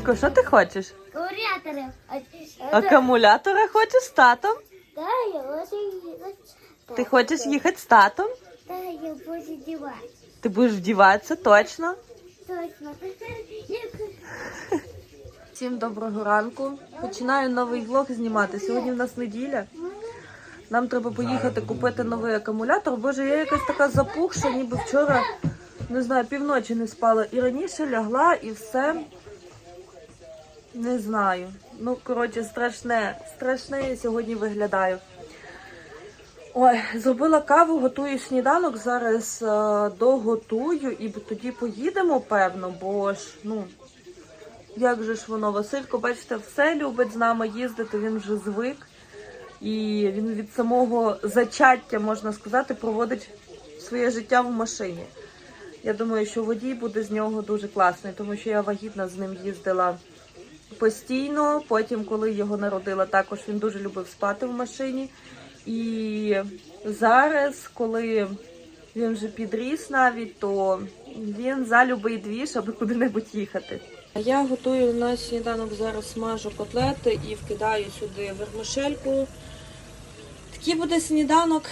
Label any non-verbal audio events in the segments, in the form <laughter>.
Василько, що ти хочеш? Акумулятори. Акумулятора хочеш з татом? Да, я очень... Ти хочеш їхати з татом? Да, я буду девать. Ти будеш вдіватися точно? Точно. Всім доброго ранку. Починаю новий влог знімати. Сьогодні в нас неділя. Нам треба поїхати купити новий акумулятор. Боже, я якась така запухша, ніби вчора, не знаю, півночі не спала. І раніше лягла і все. Не знаю. Ну, коротше, страшне, страшне я сьогодні виглядаю. Ой, зробила каву, готую сніданок. Зараз е, доготую і тоді поїдемо, певно, бо ж, ну, як же ж воно, Василько, бачите, все любить з нами їздити, він вже звик. І він від самого зачаття, можна сказати, проводить своє життя в машині. Я думаю, що водій буде з нього дуже класний, тому що я вагітна з ним їздила постійно. Потім, коли його народила, також він дуже любив спати в машині. І зараз, коли він вже підріс навіть, то він за любий двіж, аби куди-небудь їхати. Я готую на сніданок зараз смажу котлети і вкидаю сюди вермишельку. Такий буде сніданок,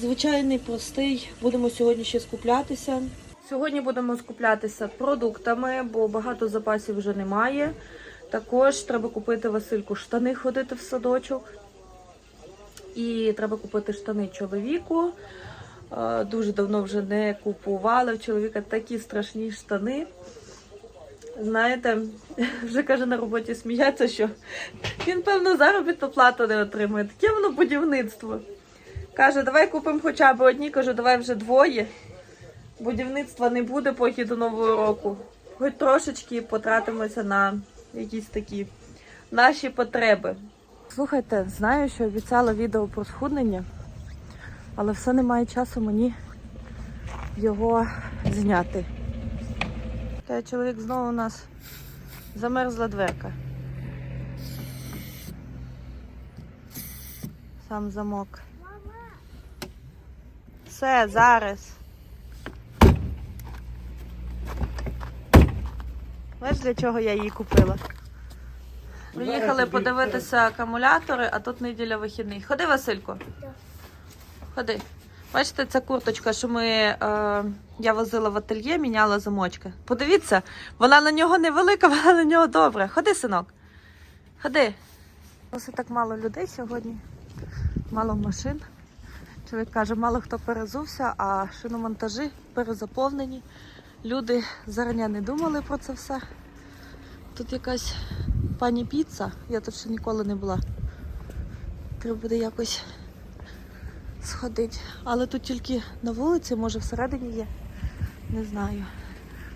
звичайний, простий. Будемо сьогодні ще скуплятися. Сьогодні будемо скуплятися продуктами, бо багато запасів вже немає. Також треба купити Васильку штани ходити в садочок. І треба купити штани чоловіку. Е, Дуже давно вже не купували. В чоловіка такі страшні штани. Знаєте, <laughs> вже каже на роботі сміється, що він, певно, заробітну плату не отримує. Таке воно будівництво. Каже, давай купимо хоча б одні, кажу, давай вже двоє. Будівництва не буде поки до Нового року. Хоч трошечки потратимося на якісь такі наші потреби. Слухайте, знаю, що обіцяла відео про схуднення, але все немає часу мені його зняти. Та чоловік знову у нас замерзла дверка. Сам замок. Все, зараз. Знаєш, для чого я її купила? Приїхали подивитися акумулятори, а тут неділя вихідний. Ходи, Василько. Ходи. Бачите, ця курточка, що ми, е, я возила в ательє, міняла замочки. Подивіться, вона на нього невелика, <laughs> вона на нього добра. Ходи, синок. Ходи. Ось так мало людей сьогодні, мало машин. Чоловік каже, мало хто перезувся, а шиномонтажі перезаповнені. Люди зарані не думали про це все. Тут якась пані піца, я тут ще ніколи не була. Треба буде якось сходити. Але тут тільки на вулиці, може всередині є. Не знаю.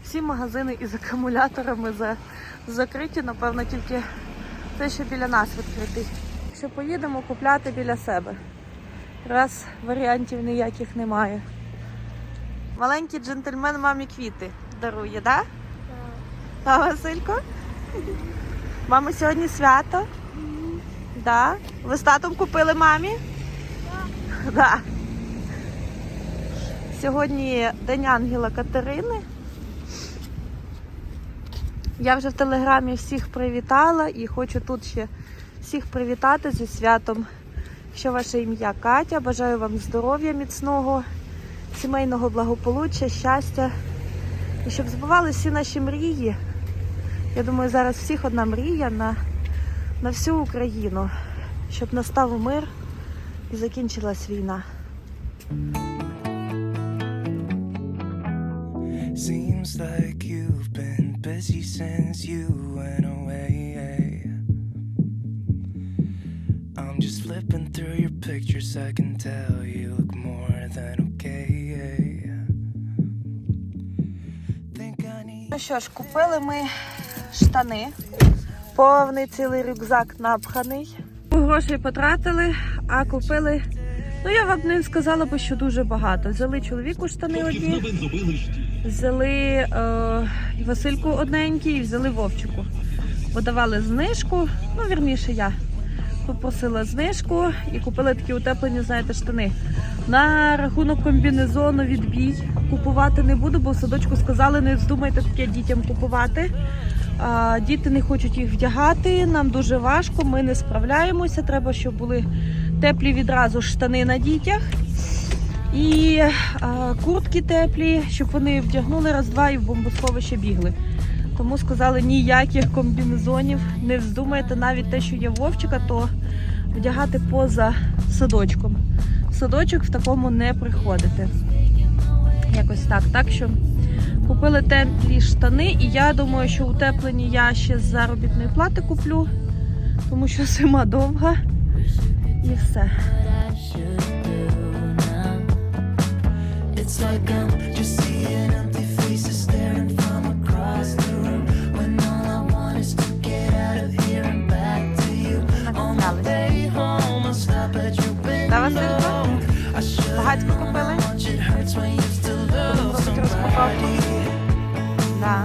Всі магазини із акумуляторами за... закриті, напевно, тільки те, що біля нас відкритий. Що поїдемо купляти біля себе. Раз варіантів ніяких немає. Маленький джентльмен мамі квіти дарує, так? Да? Василько? Мами сьогодні свято? Да. Ви з татом купили мамі? Так. Да. Сьогодні День Ангела Катерини. Я вже в телеграмі всіх привітала і хочу тут ще всіх привітати зі святом. Що ваше ім'я Катя. Бажаю вам здоров'я міцного, сімейного благополуччя, щастя. І щоб збували всі наші мрії. Я думаю, зараз всіх одна мрія на, на всю Україну, щоб настав мир і закінчилась війна. Seems like you've been busy since you went away. I'm just flipping through your pictures, I can tell you look more than okay. Ну що ж, купили ми штани. Повний цілий рюкзак напханий. Грошей потратили, а купили. Ну я вам не сказала би, що дуже багато. Взяли чоловіку штани одні, взяли е, Васильку одненькі і взяли Вовчику. Бо давали знижку, ну вірніше я попросила знижку і купили такі утеплені, знаєте, штани. На рахунок комбінезону відбій купувати не буду, бо в садочку сказали, не вздумайте таке дітям купувати. Діти не хочуть їх вдягати, нам дуже важко, ми не справляємося. Треба, щоб були теплі відразу штани на дітях. І куртки теплі, щоб вони вдягнули раз-два і в бомбосховище бігли. Тому сказали ніяких комбінезонів. Не вздумайте навіть те, що є Вовчика, то вдягати поза садочком. Садочок в такому не приходити. Якось так. Так що купили теплі штани, і я думаю, що утеплені я ще з заробітної плати куплю, тому що зима довга. І все. It's like I'm just seeing empty faces staring from across the room. When all I want is to get out of here and back to you. On my way home, I'll stop at your window. Да.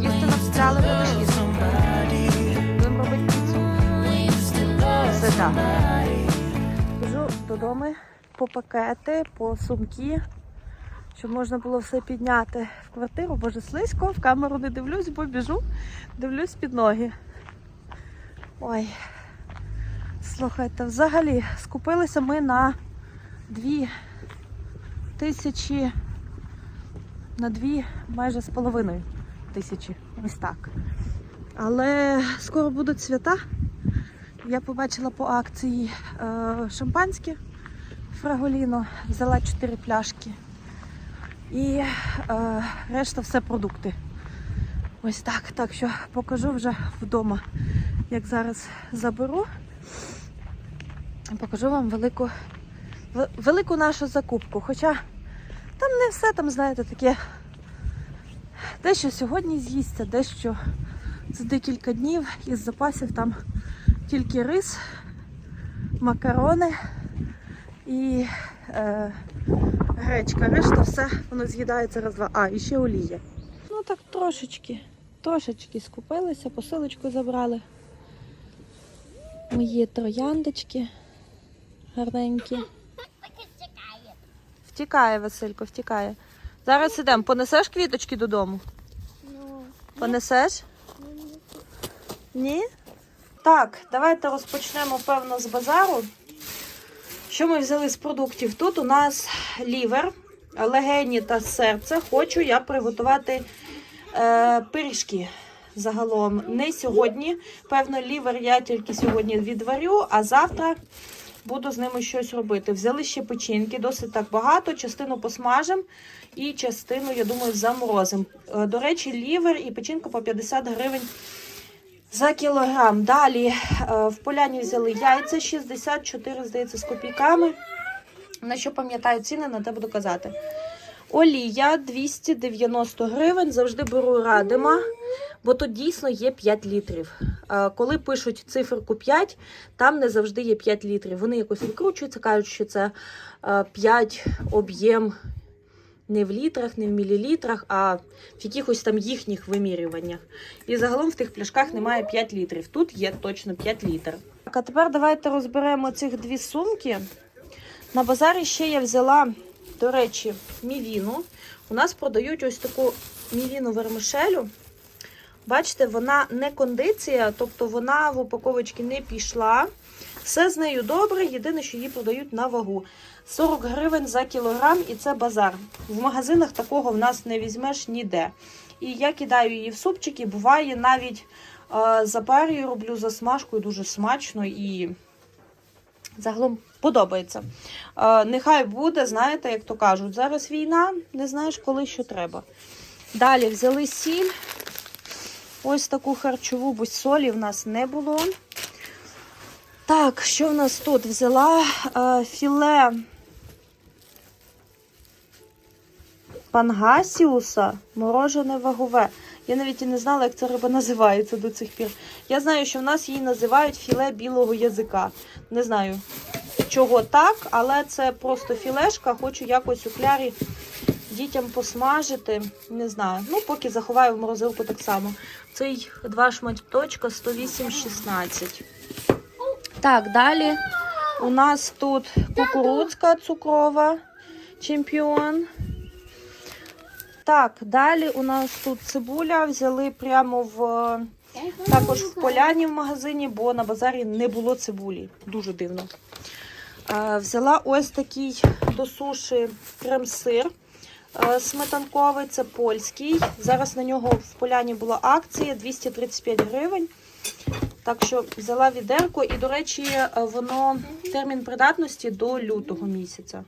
Їсти будеш їсти. Будемо робити піцу. Все так. Хожу додому по пакети, по сумки, щоб можна було все підняти в квартиру. Боже, слизько, в камеру не дивлюсь, бо біжу, дивлюсь під ноги. Ой. Слухайте, взагалі скупилися ми на дві тисячі, на дві майже з половиною тисячі. Ось так. Але скоро будуть свята. Я побачила по акції е, шампанське Фраголіно, взяла 4 пляшки. І е, решта все продукти. Ось так. Так що покажу вже вдома, як зараз заберу. Покажу вам велику, велику нашу закупку. Хоча там не все, там, знаєте, таке дещо сьогодні з'їсться, дещо за декілька днів із запасів там тільки рис, макарони і е, гречка. Решта все воно з'їдається раз-два. А, і ще олія. Ну так трошечки, трошечки скупилися, посилочку забрали. Мої трояндочки гарненькі. <laughs> Втікає, Василько, втікає. Зараз ідемо. Понесеш квіточки додому? Ну, Понесеш? Ні? Так, давайте розпочнемо, певно, з базару. Що ми взяли з продуктів? Тут у нас лівер, легені та серце. Хочу я приготувати е, пиріжки загалом. Не сьогодні. Певно, лівер я тільки сьогодні відварю, а завтра буду з ними щось робити. Взяли ще печінки, досить так багато. Частину посмажимо і частину, я думаю, заморозимо. Е, До речі, лівер і печінка по 50 гривень за кілограм. Далі е, в поляні взяли яйця 64, здається, з копійками. На що пам'ятаю ціни, на те буду казати. Олія 290 гривень. Завжди беру радима, бо тут дійсно є 5 літрів. Е, Коли пишуть циферку 5, там не завжди є 5 літрів. Вони якось викручуються, кажуть, що це е, 5 об'єм не в літрах, не в мілілітрах, а в якихось там їхніх вимірюваннях. І загалом в тих пляшках немає 5 літрів. Тут є точно 5 літрів. Так, а тепер давайте розберемо цих дві сумки. На базарі ще я взяла, до речі, мівіну. У нас продають ось таку мівіну вермишелю. Бачите, вона не кондиція, тобто вона в упаковочці не пішла. Все з нею добре, єдине, що її продають на вагу. 40 гривень за кілограм, і це базар. В магазинах такого в нас не візьмеш ніде. І я кидаю її в супчики. Буває навіть е, запарюю, роблю засмажку, і дуже смачно і загалом подобається. Е, нехай буде, знаєте, як то кажуть, зараз війна, не знаєш, коли що треба. Далі взяли сіль. Ось таку харчову, бо солі в нас не було. Так, що в нас тут? Взяла е, філе пангасіуса, морожене вагове. Я навіть і не знала, як ця риба називається до цих пір. Я знаю, що в нас її називають філе білого язика. Не знаю, чого так, але це просто філешка. Хочу якось у клярі дітям посмажити. Не знаю. Ну, поки заховаю в морозилку так само. Цей два шматочка 108,16. Так, далі у нас тут кукурудзка цукрова чемпіон. Так, далі у нас тут цибуля взяли прямо в також в поляні в магазині, бо на базарі не було цибулі. Дуже дивно. Е, Взяла ось такий до суші крем-сир е, сметанковий, це польський. Зараз на нього в поляні була акція 235 гривень. Так що взяла відерку, і, до речі, е, воно термін придатності до лютого місяця.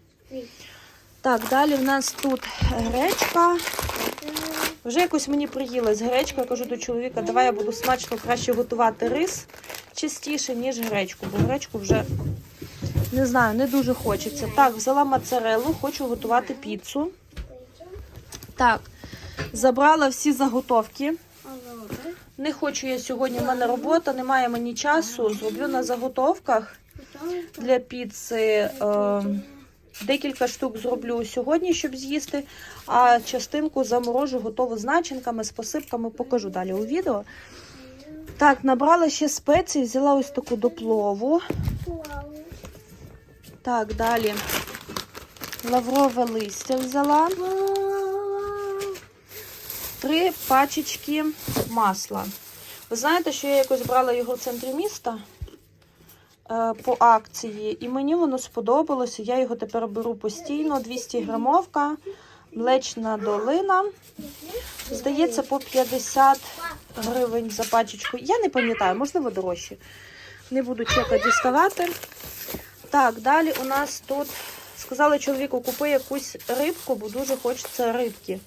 Так, далі в нас тут гречка. Вже якось мені приїлась гречка. Я кажу до чоловіка, давай я буду смачно краще готувати рис частіше, ніж гречку, бо гречку вже не знаю, не дуже хочеться. Так, взяла моцареллу, хочу готувати піцу. Так, забрала всі заготовки. Не хочу я сьогодні, в мене робота, немає мені часу. Зроблю на заготовках для піци. Е, декілька штук зроблю сьогодні, щоб з'їсти, а частинку заморожу готову з начинками, з посипками, покажу далі у відео. Так, набрала ще спеції, взяла ось таку до плову. Так, далі лаврове листя взяла. Три пачечки масла. Ви знаєте, що я якось брала його в центрі міста е, по акції, і мені воно сподобалося. Я його тепер беру постійно. 200 грамовка, млечна долина. Здається, по 50 гривень за пачечку. Я не пам'ятаю, можливо, дорожче. Не буду чека діставати. Так, далі у нас тут сказали чоловіку, купи якусь рибку, бо дуже хочеться рибки.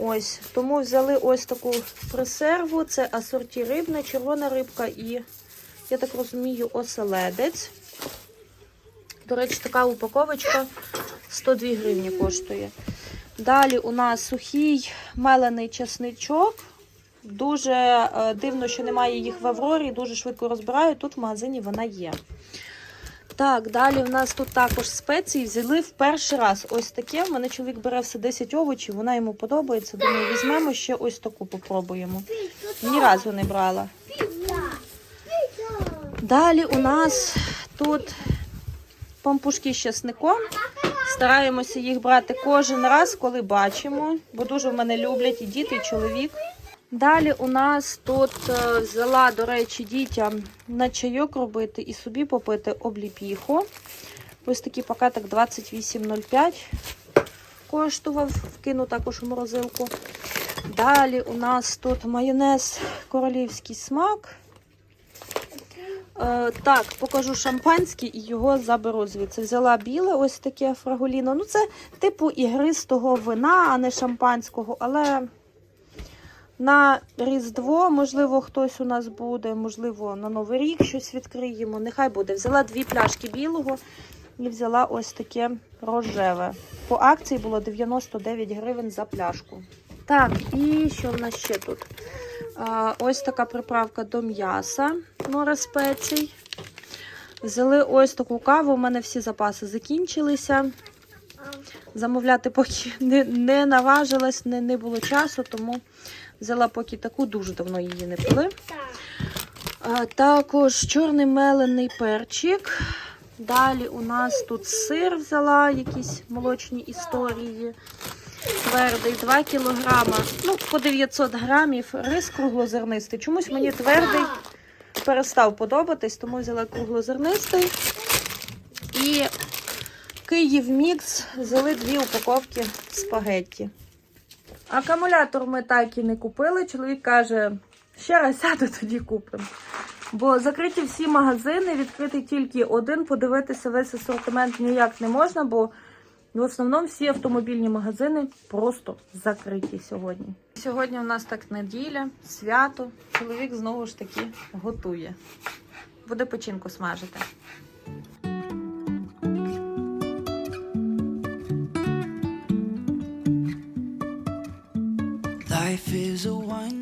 Ось, тому взяли ось таку пресерву. Це асорті рибна, червона рибка і, я так розумію, оселедець. До речі, така упаковочка 102 гривні коштує. Далі у нас сухий мелений часничок. Дуже е, дивно, що немає їх в Аврорі, дуже швидко розбираю. Тут в магазині вона є. Так, далі в нас тут також спеції взяли в перший раз. Ось таке. У мене чоловік бере все 10 овочів, вона йому подобається. Думаю, візьмемо ще ось таку попробуємо. Ні разу не брала. Далі у нас тут пампушки з часником. Стараємося їх брати кожен раз, коли бачимо, бо дуже в мене люблять і діти, і чоловік. Далі у нас тут е, взяла, до речі, дітям на чайок робити і собі попити обліпіху. Ось такий пакетик 28,05 коштував, вкину також у морозилку. Далі у нас тут майонез королівський смак. Е, так, покажу шампанський і його заберу звідси. Взяла біле, ось таке фраголіно. Ну, це типу ігристого вина, а не шампанського, але на Різдво, можливо, хтось у нас буде, можливо, на Новий рік щось відкриємо. Нехай буде. Взяла дві пляшки білого і взяла ось таке рожеве. По акції було 99 гривень за пляшку. Так, і що в нас ще тут? А, ось така приправка до м'яса, море спецій. Взяли ось таку каву. У мене всі запаси закінчилися. Замовляти поки <laughs> не, не наважилась, не, не було часу, тому взяла поки таку, дуже давно її не пили. А, також чорний мелений перчик. Далі у нас тут сир взяла, якісь молочні історії. Твердий 2 кілограма, ну, по 900 грамів, рис круглозернистий. Чомусь мені твердий перестав подобатись, тому взяла круглозернистий. І Київ Мікс взяли дві упаковки спагетті. Акумулятор ми так і не купили. Чоловік каже, ще раз сяду, тоді купимо. Бо закриті всі магазини, відкритий тільки один. Подивитися весь асортимент ніяк не можна, бо в основному всі автомобільні магазини просто закриті сьогодні. Сьогодні у нас так неділя, свято. Чоловік знову ж таки готує. Буде печінку смажити.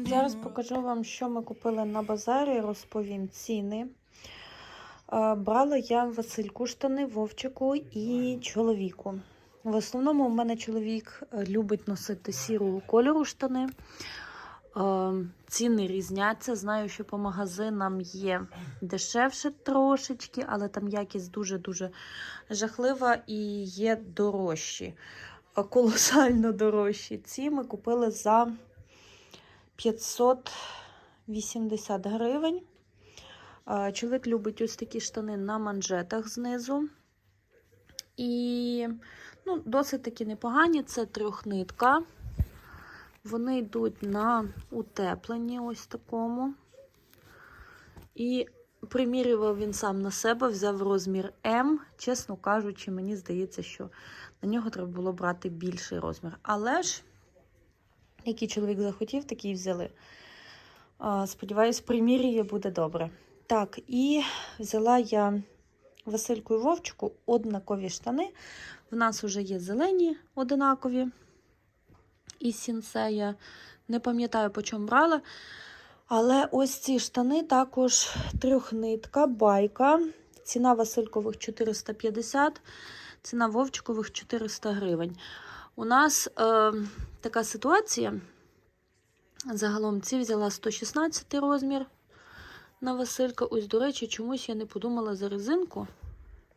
Зараз покажу вам, що ми купили на базарі, розповім ціни. Е, Брала я Васильку штани, Вовчику і чоловіку. В основному у мене чоловік е, любить носити сірого кольору штани. Е, Ціни різняться. Знаю, що по магазинам є дешевше трошечки, але там якість дуже-дуже жахлива і є дорожчі. колосально дорожчі. Ці ми купили за 580 гривень. Чоловік любить ось такі штани на манжетах знизу. І ну, досить таки непогані. Це трьохнитка. Вони йдуть на утепленні ось такому. І примірював він сам на себе, взяв розмір М. Чесно кажучи, мені здається, що на нього треба було брати більший розмір. Але ж, який чоловік захотів, такий взяли. Сподіваюсь, примірює буде добре. Так, і взяла я Васильку і Вовчику однакові штани. В нас вже є зелені одинакові. І сінсея. Не пам'ятаю, по чому брала. Але ось ці штани також трьохнитка, байка. Ціна Василькових 450, ціна Вовчикових 400 гривень. У нас е, така ситуація. Загалом ці взяла 116 розмір на Василька. Ось, до речі, чомусь я не подумала за резинку.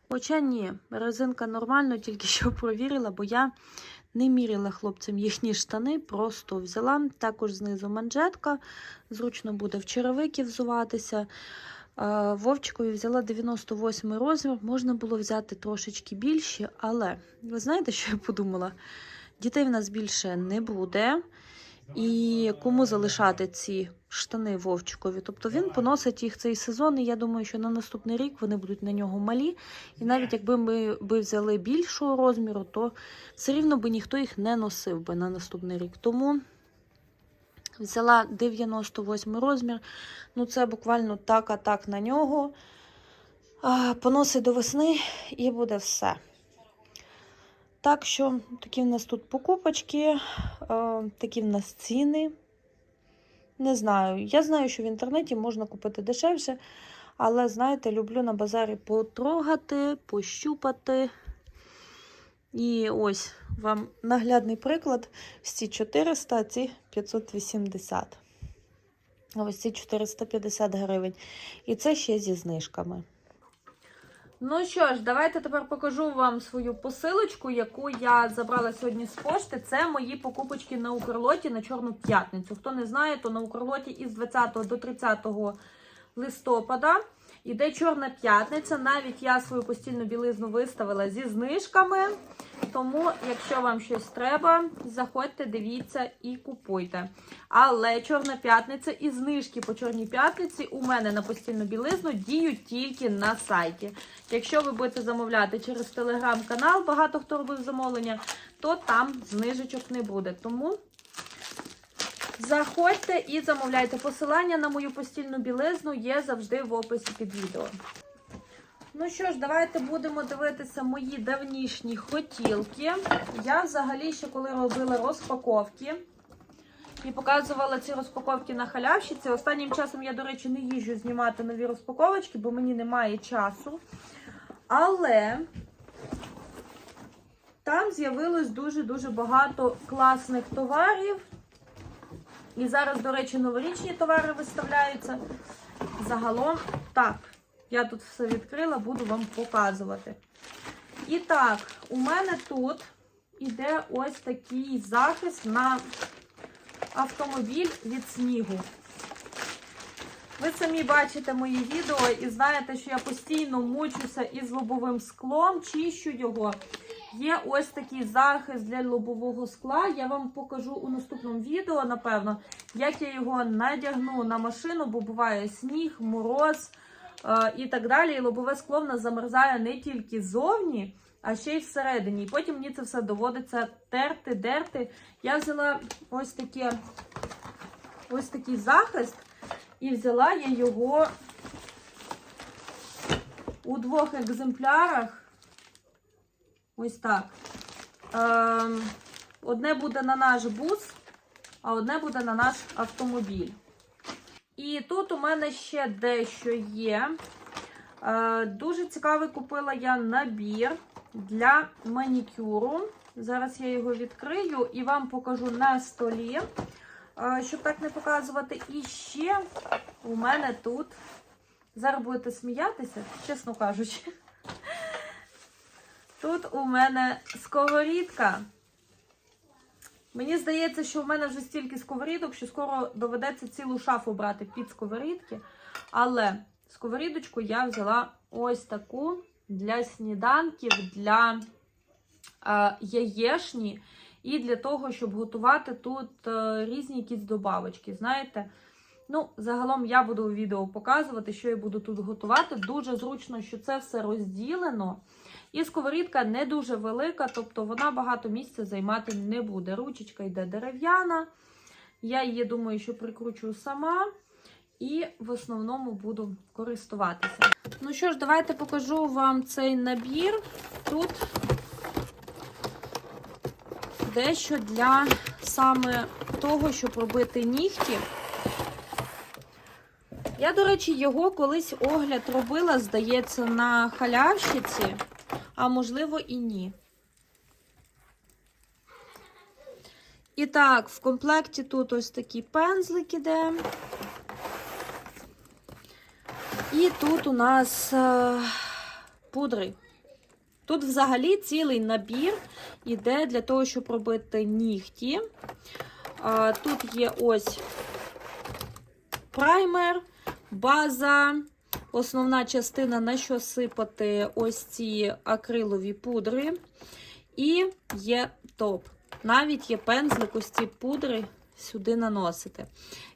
Хоча ні, резинка нормально, тільки що провірила, бо я не міряла хлопцям їхні штани, просто взяла. Також знизу манжетка, зручно буде в черевики взуватися. Вовчикові взяла 98 розмір, можна було взяти трошечки більші, але ви знаєте, що я подумала? Дітей в нас більше не буде. І кому залишати ці штани Вовчикові? Тобто він поносить їх цей сезон, і я думаю, що на наступний рік вони будуть на нього малі. І навіть якби ми би взяли більшого розміру, то все рівно би ніхто їх не носив би на наступний рік. Тому взяла 98 розмір. Ну, це буквально так, а так на нього. Поносить до весни і буде все. Так що такі в нас тут покупочки, е, такі в нас ціни. Не знаю. Я знаю, що в інтернеті можна купити дешевше, але, знаєте, люблю на базарі потрогати, пощупати. І ось вам наглядний приклад. Ці 400, а ці 580. Ось ці 450 гривень. І це ще зі знижками. Ну що ж, давайте тепер покажу вам свою посилочку, яку я забрала сьогодні з пошти. Це мої покупочки на Укрлоті на Чорну п'ятницю. Хто не знає, то на Укрлоті із 20 до 30 листопада іде Чорна п'ятниця. Навіть я свою постільну білизну виставила зі знижками. Тому, якщо вам щось треба, заходьте, дивіться і купуйте. Але Чорна п'ятниця і знижки по Чорній п'ятниці у мене на постільну білизну діють тільки на сайті. Якщо ви будете замовляти через телеграм-канал, багато хто робив замовлення, то там знижечок не буде. Тому заходьте і замовляйте. Посилання на мою постільну білизну є завжди в описі під відео. Ну що ж, давайте будемо дивитися мої давнішні хотілки. Я взагалі ще коли робила розпаковки і показувала ці розпаковки на халявщиці. Останнім часом я, до речі, не їжджу знімати нові розпаковочки, бо мені немає часу. Але там з'явилось дуже-дуже багато класних товарів. І зараз, до речі, новорічні товари виставляються. Загалом, так, я тут все відкрила, буду вам показувати. І так, у мене тут іде ось такий захист на автомобіль від снігу. Ви самі бачите мої відео і знаєте, що я постійно мучуся із лобовим склом, чищу його. Є ось такий захист для лобового скла. Я вам покажу у наступному відео, напевно, як я його надягну на машину, бо буває сніг, мороз е, і так далі. І лобове скло в нас замерзає не тільки зовні, а ще й всередині. І потім мені це все доводиться терти, дерти. Я взяла ось таке, ось такий захист. І взяла я його у двох екземплярах. Ось так. Ем, одне буде на наш бус, а одне буде на наш автомобіль. І тут у мене ще дещо є. Е, дуже цікавий купила я набір для манікюру. Зараз я його відкрию і вам покажу на столі, е, щоб так не показувати. І ще у мене тут, зараз будете сміятися, чесно кажучи. Тут у мене сковорідка. Мені здається, що в мене вже стільки сковорідок, що скоро доведеться цілу шафу брати під сковорідки. Але сковорідочку я взяла ось таку для сніданків, для е, яєшні і для того, щоб готувати тут е, різні якісь добавочки. Знаєте, ну, загалом я буду у відео показувати, що я буду тут готувати. Дуже зручно, що це все розділено. І сковорідка не дуже велика, тобто вона багато місця займати не буде. Ручечка йде дерев'яна. Я її думаю, що прикручую сама. І в основному буду користуватися. Ну що ж, давайте покажу вам цей набір. Тут дещо для саме того, щоб робити нігті. Я, до речі, його колись огляд робила, здається, на халявщиці, а можливо і ні. І так, в комплекті тут ось такий пензлик іде. І тут у нас е, пудри. Тут взагалі цілий набір іде для того, щоб робити нігті. А, Тут є ось праймер, база, основна частина, на що сипати ось ці акрилові пудри. І є топ. Навіть є пензлик, ось ці пудри сюди наносити.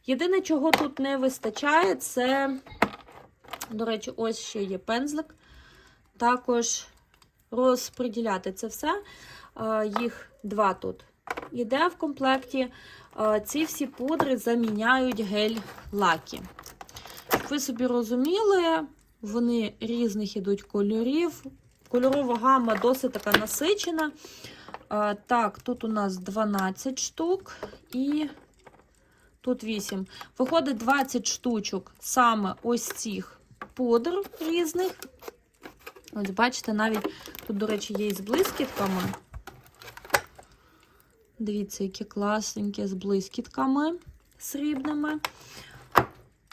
Єдине, чого тут не вистачає, це, до речі, ось ще є пензлик. Також розподіляти це все. Їх два тут іде в комплекті. Ці всі пудри заміняють гель-лаки. Ви собі розуміли, вони різних ідуть кольорів. Кольорова гама досить така насичена. А, Так, тут у нас 12 штук і тут 8. Виходить 20 штучок саме ось цих пудр різних. Ось, бачите, навіть тут, до речі, є і з блискітками. Дивіться, які класненькі з блискітками срібними.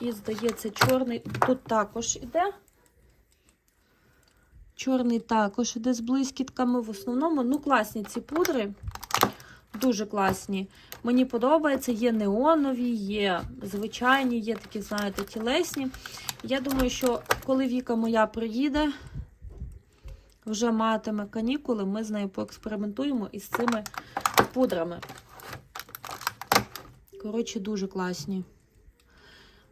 І, здається, чорний тут також іде. Чорний також іде з блискітками. В основному, ну, класні ці пудри. Дуже класні. Мені подобається, є неонові, є звичайні, є такі, знаєте, тілесні. Я думаю, що коли Віка моя приїде, вже матиме канікули, ми з нею поекспериментуємо із цими пудрами. Коротше, дуже класні.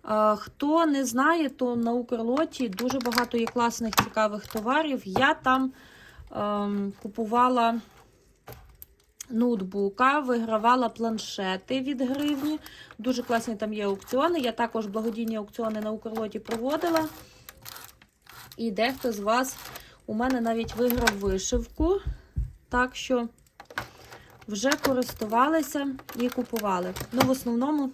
А, Хто не знає, то на Укрлоті дуже багато є класних цікавих товарів. Я там ем, купувала ноутбука, вигравала планшети від гривні. Дуже класні там є аукціони. Я також благодійні аукціони на Укрлоті проводила. І дехто з вас у мене навіть виграв вишивку. Так що вже користувалися і купували. Ну, в основному.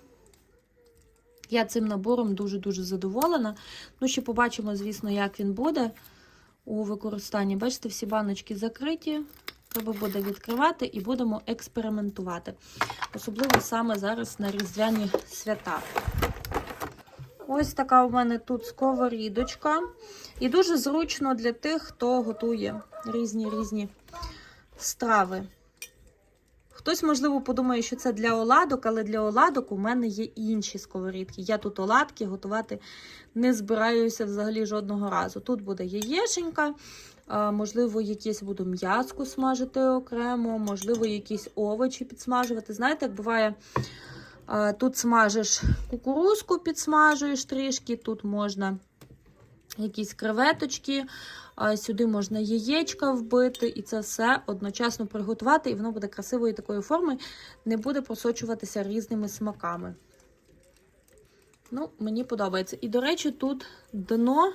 Я цим набором дуже-дуже задоволена. Ну, ще побачимо, звісно, як він буде у використанні. Бачите, всі баночки закриті. Треба буде відкривати і будемо експериментувати. Особливо саме зараз на різдвяні свята. Ось така у мене тут сковорідочка. І дуже зручно для тих, хто готує різні різні страви. Хтось, можливо, подумає, що це для оладок, але для оладок у мене є інші сковорідки. Я тут оладки готувати не збираюся взагалі жодного разу. Тут буде яєшенька, можливо, якесь буду м'язку смажити окремо, можливо, якісь овочі підсмажувати. Знаєте, як буває, тут смажиш кукурузку, підсмажуєш трішки, тут можна якісь креветочки, сюди можна яєчка вбити, і це все одночасно приготувати, і воно буде красивої такої форми, не буде просочуватися різними смаками. Ну, мені подобається. І, до речі, тут дно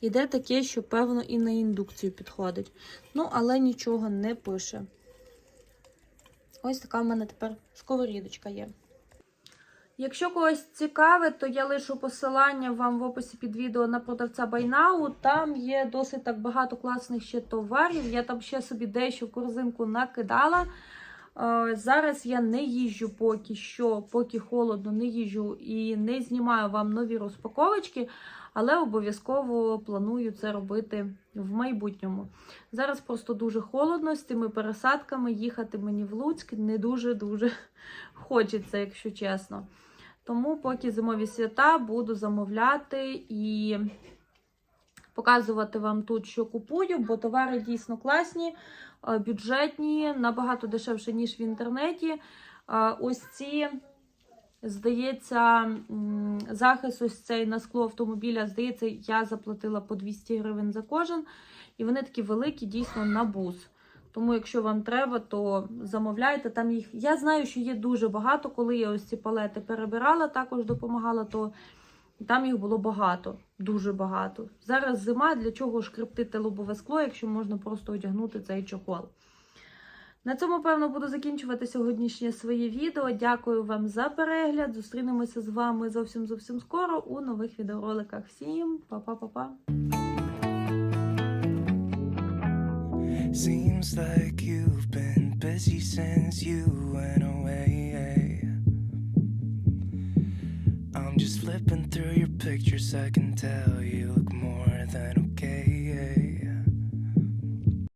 іде таке, що, певно, і на індукцію підходить. Ну, але нічого не пише. Ось така в мене тепер сковорідочка є. Якщо когось цікавить, то я лишу посилання вам в описі під відео на продавця Байнау. Там є досить так багато класних ще товарів. Я там ще собі дещо в корзинку накидала. Е, Зараз я не їжджу поки що, поки холодно, не їжджу і не знімаю вам нові розпаковочки, але обов'язково планую це робити в майбутньому. Зараз просто дуже холодно з тими пересадками. Їхати мені в Луцьк не дуже-дуже <laughs> хочеться, якщо чесно. Тому, поки зимові свята, буду замовляти і показувати вам тут, що купую, бо товари дійсно класні, е, бюджетні, набагато дешевше, ніж в інтернеті. Е, Ось ці, здається, захист ось цей на скло автомобіля, здається, я заплатила по 200 гривень за кожен. І вони такі великі, дійсно, на бус. Тому, якщо вам треба, то замовляйте. Там їх. Я знаю, що є дуже багато. Коли я ось ці палети перебирала, також допомагала, то там їх було багато, дуже багато. Зараз зима, для чого шкрептити лобове скло, якщо можна просто одягнути цей чохол. На цьому, певно, буду закінчувати сьогоднішнє своє відео. Дякую вам за перегляд. Зустрінемося з вами зовсім зовсім скоро у нових відеороликах. Всім па-па-па-па! Seems like you've been busy since you went away. I'm just flipping through your pictures, I can tell you